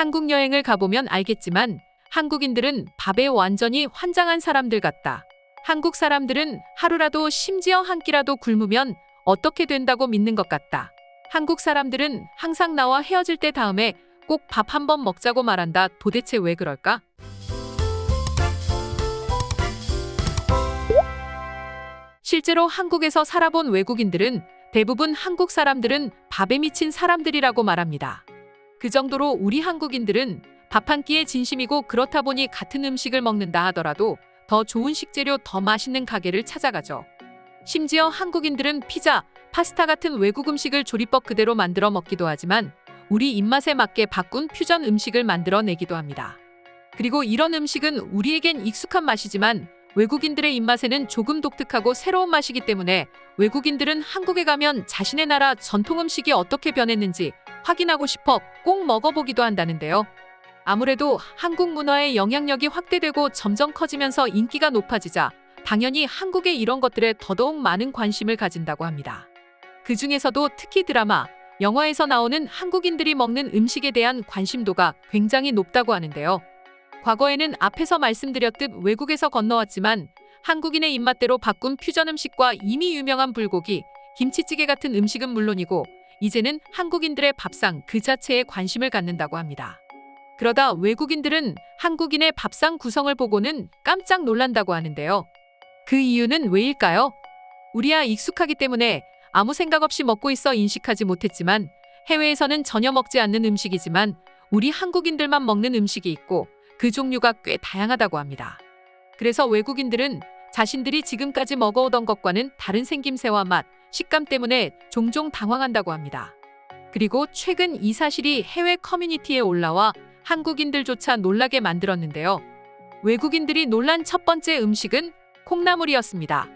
한국 여행을 가보면 알겠지만 한국인들은 밥에 완전히 환장한 사람들 같다. 한국 사람들은 하루라도 심지어 한 끼라도 굶으면 어떻게 된다고 믿는 것 같다. 한국 사람들은 항상 나와 헤어질 때 다음에 꼭 밥 한 번 먹자고 말한다. 도대체 왜 그럴까? 실제로 한국에서 살아본 외국인들은 대부분 한국 사람들은 밥에 미친 사람들이라고 말합니다. 그 정도로 우리 한국인들은 밥 한 끼에 진심이고 그렇다 보니 같은 음식을 먹는다 하더라도 더 좋은 식재료, 더 맛있는 가게를 찾아가죠. 심지어 한국인들은 피자, 파스타 같은 외국 음식을 조리법 그대로 만들어 먹기도 하지만 우리 입맛에 맞게 바꾼 퓨전 음식을 만들어 내기도 합니다. 그리고 이런 음식은 우리에겐 익숙한 맛이지만 외국인들의 입맛에는 조금 독특하고 새로운 맛이기 때문에 외국인들은 한국에 가면 자신의 나라 전통 음식이 어떻게 변했는지 확인하고 싶어 꼭 먹어보기도 한다는데요. 아무래도 한국 문화의 영향력이 확대되고 점점 커지면서 인기가 높아지자 당연히 한국의 이런 것들에 더더욱 많은 관심을 가진다고 합니다. 그 중에서도 특히 드라마, 영화에서 나오는 한국인들이 먹는 음식에 대한 관심도가 굉장히 높다고 하는데요. 과거에는 앞에서 말씀드렸듯 외국에서 건너왔지만 한국인의 입맛대로 바꾼 퓨전 음식과 이미 유명한 불고기, 김치찌개 같은 음식은 물론이고 이제는 한국인들의 밥상 그 자체에 관심을 갖는다고 합니다. 그러다 외국인들은 한국인의 밥상 구성을 보고는 깜짝 놀란다고 하는데요. 그 이유는 왜일까요? 우리야 익숙하기 때문에 아무 생각 없이 먹고 있어 인식하지 못했지만 해외에서는 전혀 먹지 않는 음식이지만 우리 한국인들만 먹는 음식이 있고 그 종류가 꽤 다양하다고 합니다. 그래서 외국인들은 자신들이 지금까지 먹어오던 것과는 다른 생김새와 맛, 식감 때문에 종종 당황한다고 합니다. 그리고 최근 이 사실이 해외 커뮤니티에 올라와 한국인들조차 놀라게 만들었는데요. 외국인들이 놀란 첫 번째 음식은 콩나물이었습니다.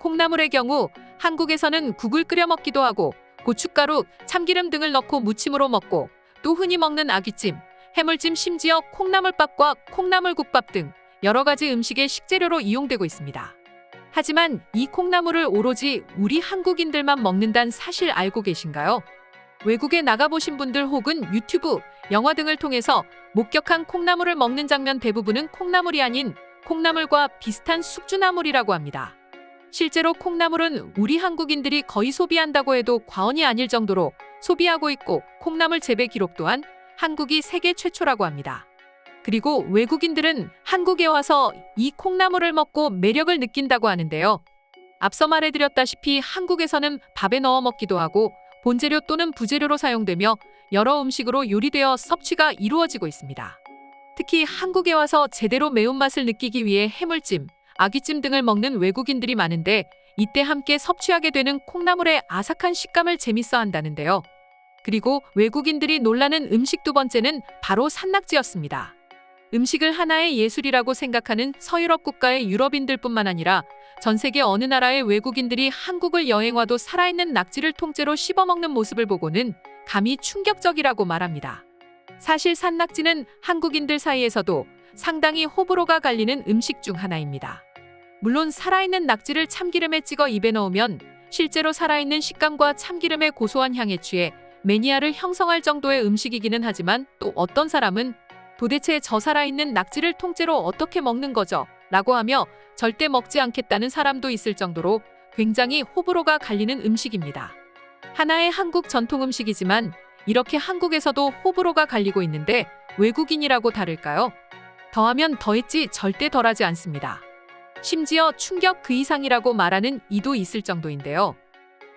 콩나물의 경우 한국에서는 국을 끓여 먹기도 하고 고춧가루, 참기름 등을 넣고 무침으로 먹고 또 흔히 먹는 아귀찜, 해물찜 심지어 콩나물밥과 콩나물국밥 등 여러 가지 음식의 식재료로 이용되고 있습니다. 하지만 이 콩나물을 오로지 우리 한국인들만 먹는다는 사실 알고 계신가요? 외국에 나가보신 분들 혹은 유튜브, 영화 등을 통해서 목격한 콩나물을 먹는 장면 대부분은 콩나물이 아닌 콩나물과 비슷한 숙주나물이라고 합니다. 실제로 콩나물은 우리 한국인들이 거의 소비한다고 해도 과언이 아닐 정도로 소비하고 있고 콩나물 재배 기록 또한 한국이 세계 최초라고 합니다. 그리고 외국인들은 한국에 와서 이 콩나물을 먹고 매력을 느낀다고 하는데요. 앞서 말해드렸다시피 한국에서는 밥에 넣어 먹기도 하고 본재료 또는 부재료로 사용되며 여러 음식으로 요리되어 섭취가 이루어지고 있습니다. 특히 한국에 와서 제대로 매운맛을 느끼기 위해 해물찜, 아귀찜 등을 먹는 외국인들이 많은데 이때 함께 섭취하게 되는 콩나물의 아삭한 식감을 재밌어 한다는데요. 그리고 외국인들이 놀라는 음식 두 번째는 바로 산낙지였습니다. 음식을 하나의 예술이라고 생각하는 서유럽 국가의 유럽인들뿐만 아니라 전 세계 어느 나라의 외국인들이 한국을 여행 와도 살아있는 낙지를 통째로 씹어먹는 모습을 보고는 감히 충격적이라고 말합니다. 사실 산낙지는 한국인들 사이에서도 상당히 호불호가 갈리는 음식 중 하나입니다. 물론 살아있는 낙지를 참기름에 찍어 입에 넣으면 실제로 살아있는 식감과 참기름의 고소한 향에 취해 매니아를 형성할 정도의 음식이기는 하지만 또 어떤 사람은 도대체 저 살아있는 낙지를 통째로 어떻게 먹는 거죠? 라고 하며 절대 먹지 않겠다는 사람도 있을 정도로 굉장히 호불호가 갈리는 음식입니다. 하나의 한국 전통 음식이지만 이렇게 한국에서도 호불호가 갈리고 있는데 외국인이라고 다를까요? 더하면 더했지 절대 덜하지 않습니다. 심지어 충격 그 이상이라고 말하는 이도 있을 정도인데요.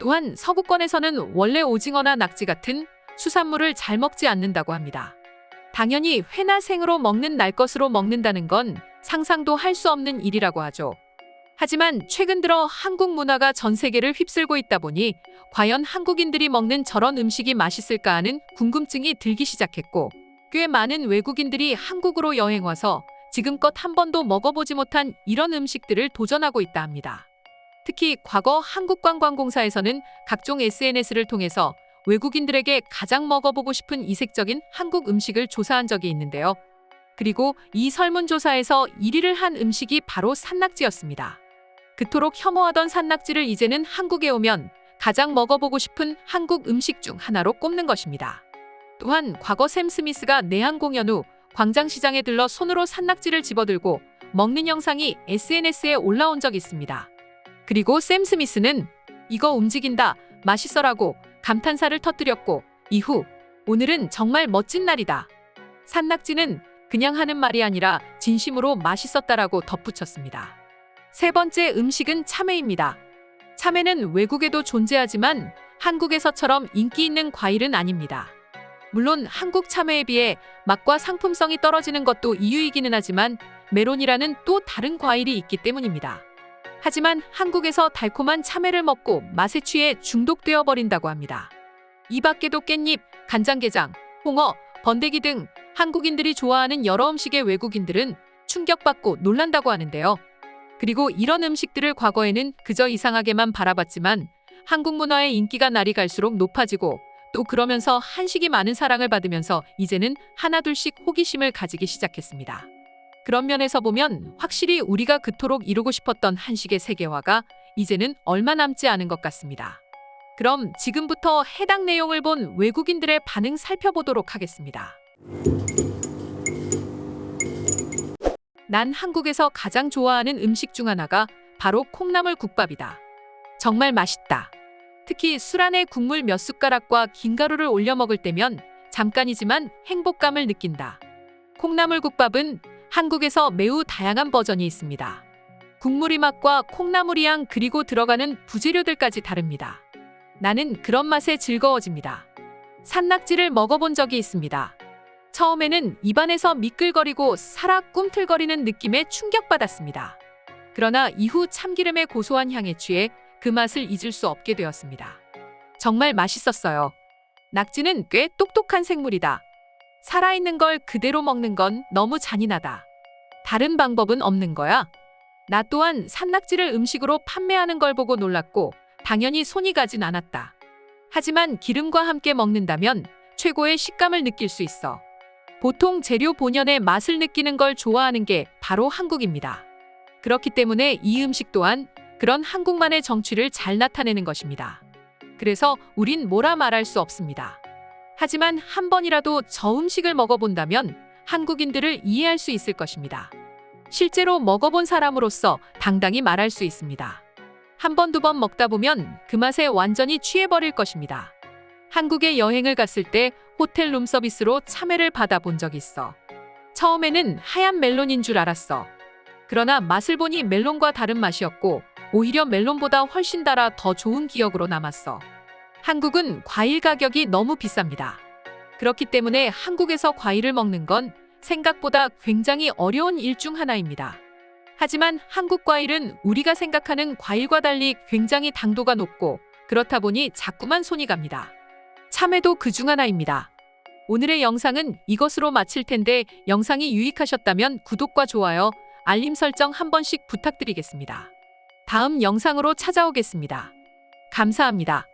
또한 서구권에서는 원래 오징어나 낙지 같은 수산물을 잘 먹지 않는다고 합니다. 당연히 회나 생으로 먹는 날 것으로 먹는다는 건 상상도 할 수 없는 일이라고 하죠. 하지만 최근 들어 한국 문화가 전 세계를 휩쓸고 있다 보니 과연 한국인들이 먹는 저런 음식이 맛있을까 하는 궁금증이 들기 시작했고 꽤 많은 외국인들이 한국으로 여행 와서 지금껏 한 번도 먹어보지 못한 이런 음식들을 도전하고 있다 합니다. 특히 과거 한국관광공사에서는 각종 SNS를 통해서 외국인들에게 가장 먹어보고 싶은 이색적인 한국 음식을 조사한 적이 있는데요. 그리고 이 설문조사에서 1위를 한 음식이 바로 산낙지였습니다. 그토록 혐오하던 산낙지를 이제는 한국에 오면 가장 먹어보고 싶은 한국 음식 중 하나로 꼽는 것입니다. 또한 과거 샘 스미스가 내한 공연 후 광장시장에 들러 손으로 산낙지를 집어들고 먹는 영상이 SNS에 올라온 적 있습니다. 그리고 샘 스미스는 이거 움직인다, 맛있어라고 감탄사를 터뜨렸고 이후 오늘은 정말 멋진 날이다. 산낙지는 그냥 하는 말이 아니라 진심으로 맛있었다라고 덧붙였습니다. 세 번째 음식은 참외입니다. 참외는 외국에도 존재하지만 한국에서처럼 인기 있는 과일은 아닙니다. 물론 한국 참외에 비해 맛과 상품성이 떨어지는 것도 이유이기는 하지만 메론이라는 또 다른 과일이 있기 때문입니다. 하지만 한국에서 달콤한 참외를 먹고 맛에 취해 중독되어 버린다고 합니다. 이 밖에도 깻잎, 간장게장, 홍어, 번데기 등 한국인들이 좋아하는 여러 음식의 외국인들은 충격받고 놀란다고 하는데요. 그리고 이런 음식들을 과거에는 그저 이상하게만 바라봤지만 한국 문화의 인기가 날이 갈수록 높아지고 또 그러면서 한식이 많은 사랑을 받으면서 이제는 하나둘씩 호기심을 가지기 시작했습니다. 그런 면에서 보면 확실히 우리가 그토록 이루고 싶었던 한식의 세계화가 이제는 얼마 남지 않은 것 같습니다. 그럼 지금부터 해당 내용을 본 외국인들의 반응 살펴보도록 하겠습니다. 난 한국에서 가장 좋아하는 음식 중 하나가 바로 콩나물 국밥이다. 정말 맛있다. 특히 술 안에 국물 몇 숟가락과 김가루를 올려 먹을 때면 잠깐이지만 행복감을 느낀다. 콩나물 국밥은 한국에서 매우 다양한 버전이 있습니다. 국물이 맛과 콩나물이 향 그리고 들어가는 부재료들까지 다릅니다. 나는 그런 맛에 즐거워집니다. 산낙지를 먹어본 적이 있습니다. 처음에는 입안에서 미끌거리고 살아 꿈틀거리는 느낌에 충격받았습니다. 그러나 이후 참기름의 고소한 향에 취해 그 맛을 잊을 수 없게 되었습니다. 정말 맛있었어요. 낙지는 꽤 똑똑한 생물이다. 살아있는 걸 그대로 먹는 건 너무 잔인하다. 다른 방법은 없는 거야. 나 또한 산낙지를 음식으로 판매하는 걸 보고 놀랐고 당연히 손이 가진 않았다. 하지만 기름과 함께 먹는다면 최고의 식감을 느낄 수 있어. 보통 재료 본연의 맛을 느끼는 걸 좋아하는 게 바로 한국입니다. 그렇기 때문에 이 음식 또한 그런 한국만의 정취를 잘 나타내는 것입니다. 그래서 우린 뭐라 말할 수 없습니다. 하지만 한 번이라도 저 음식을 먹어본다면 한국인들을 이해할 수 있을 것입니다. 실제로 먹어본 사람으로서 당당히 말할 수 있습니다. 한 번, 두 번 먹다 보면 그 맛에 완전히 취해버릴 것입니다. 한국에 여행을 갔을 때 호텔 룸서비스로 참외를 받아본 적 있어. 처음에는 하얀 멜론인 줄 알았어. 그러나 맛을 보니 멜론과 다른 맛이었고 오히려 멜론보다 훨씬 달아 더 좋은 기억으로 남았어. 한국은 과일 가격이 너무 비쌉니다. 그렇기 때문에 한국에서 과일을 먹는 건 생각보다 굉장히 어려운 일 중 하나입니다. 하지만 한국 과일은 우리가 생각하는 과일과 달리 굉장히 당도가 높고 그렇다 보니 자꾸만 손이 갑니다. 참외도 그 중 하나입니다. 오늘의 영상은 이것으로 마칠 텐데 영상이 유익하셨다면 구독과 좋아요, 알림 설정 한 번씩 부탁드리겠습니다. 다음 영상으로 찾아오겠습니다. 감사합니다.